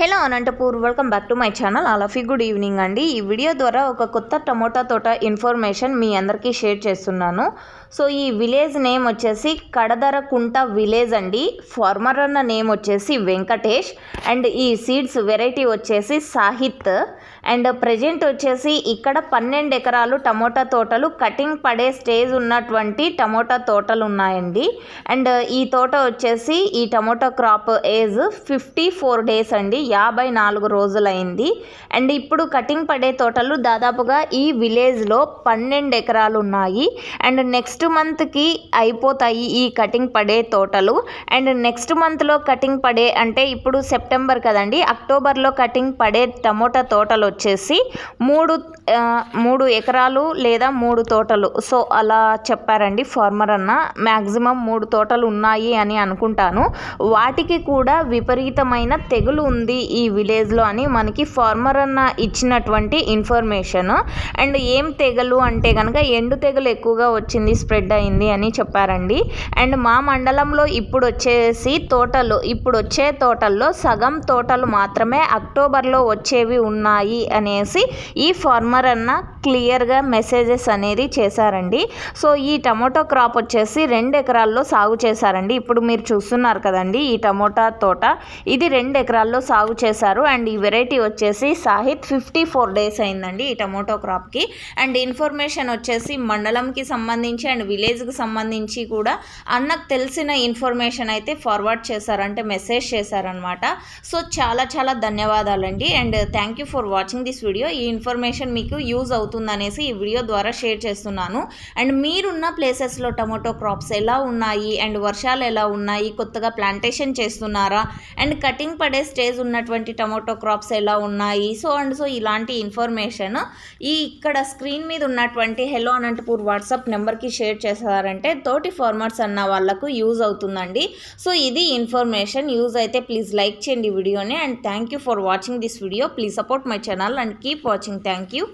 Hello Anantapur welcome back to my channel all of good evening అండి. ఈ video ద్వారా ఒక కొత్త టమోటా తోట ఇన్ఫర్మేషన్ మీ అందరికీ షేర్ చేస్తున్నాను. సో ఈ విలేజ్ నేమ్ వచ్చేసి కడదరకుంట విలేజ్ అండి. ఫార్మర్ అన్న నేమ్ వచ్చేసి వెంకటేష్. అండ్ ఈ సీడ్స్ వెరైటీ వచ్చేసి సాహిత్. అండ్ ప్రజెంట్ వచ్చేసి ఇక్కడ పన్నెండు ఎకరాలు టమోటా తోటలు కటింగ్ పడే స్టేజ్ ఉన్నటువంటి టమోటా తోటలు ఉన్నాయండి. అండ్ ఈ తోట వచ్చేసి ఈ tomato crop age fifty four days అండి. యాభై నాలుగు రోజులైంది. అండ్ ఇప్పుడు కటింగ్ పడే తోటలు దాదాపుగా ఈ విలేజ్లో పన్నెండు ఎకరాలు ఉన్నాయి అండ్ నెక్స్ట్ మంత్కి అయిపోతాయి ఈ కటింగ్ పడే తోటలు. అండ్ నెక్స్ట్ మంత్లో కటింగ్ పడే అంటే ఇప్పుడు సెప్టెంబర్ కదండి అక్టోబర్లో కటింగ్ పడే టమోటా తోటలు వచ్చేసి మూడు మూడు ఎకరాలు లేదా మూడు తోటలు. సో అలా చెప్పారండి ఫార్మర్ అన్న. మ్యాక్సిమం మూడు తోటలు ఉన్నాయి అని అనుకుంటాను. వాటికి కూడా విపరీతమైన తెగులు ఉంది. ఈ విలేజ్లో అని మనకి ఫార్మర్ అన్న ఇచ్చినటువంటి ఇన్ఫర్మేషన్. అండ్ ఏం తెగలు అంటే కనుక ఎండు తెగలు ఎక్కువగా వచ్చింది స్ప్రెడ్ అయింది అని చెప్పారండి. అండ్ మా మండలంలో ఇప్పుడు వచ్చేసి తోటలు ఇప్పుడు వచ్చే తోటల్లో సగం తోటలు మాత్రమే అక్టోబర్లో వచ్చేవి ఉన్నాయి అనేసి ఈ ఫార్మర్ అన్న క్లియర్గా మెసేజెస్ అనేది చేశారండి. సో ఈ టమోటో క్రాప్ వచ్చేసి రెండు ఎకరాల్లో సాగు చేశారండి. ఇప్పుడు మీరు చూస్తున్నారు కదండి ఈ టమోటా తోట. ఇది రెండు ఎకరాల్లో సాగు చేశారు. అండ్ ఈ వెరైటీ వచ్చేసి సాహిత్ ఫిఫ్టీ ఫోర్ డేస్ అయిందండి ఈ టమోటో క్రాప్కి అండ్ ఇన్ఫర్మేషన్ వచ్చేసి మండలంకి సంబంధించి అండ్ విలేజ్కి సంబంధించి కూడా అన్నకు తెలిసిన ఇన్ఫర్మేషన్ అయితే ఫార్వర్డ్ చేశారంటే మెసేజ్ చేశారనమాట సో చాలా చాలా ధన్యవాదాలండి. And thank you for watching this video. ఈ ఇన్ఫర్మేషన్ మీకు యూజ్ అవుతుందనేసి ఈ వీడియో ద్వారా షేర్ చేస్తున్నాను. అండ్ మీరున్న ప్లేసెస్లో టమోటో క్రాప్స్ ఎలా ఉన్నాయి? అండ్ వర్షాలు ఎలా ఉన్నాయి? కొత్తగా ప్లాంటేషన్ చేస్తున్నారా? అండ్ కటింగ్ పడే స్టేజ్ ఉన్న ఉన్నటువంటి టమోటో క్రాప్స్ ఎలా ఉన్నాయి? సో అండ్ సో ఇలాంటి ఇన్ఫర్మేషన్ ఈ ఇక్కడ స్క్రీన్ మీద ఉన్నటువంటి హెలో అనంతపూర్ వాట్సాప్ నెంబర్కి షేర్ చేశారంటే తోటి ఫార్మర్స్ అన్న వాళ్ళకు యూజ్ అవుతుందండి. సో ఇది ఇన్ఫర్మేషన్. యూజ్ అయితే ప్లీజ్ లైక్ చేయండి వీడియోని. And thank you for watching this video. Please support my channel and keep watching. Thank you.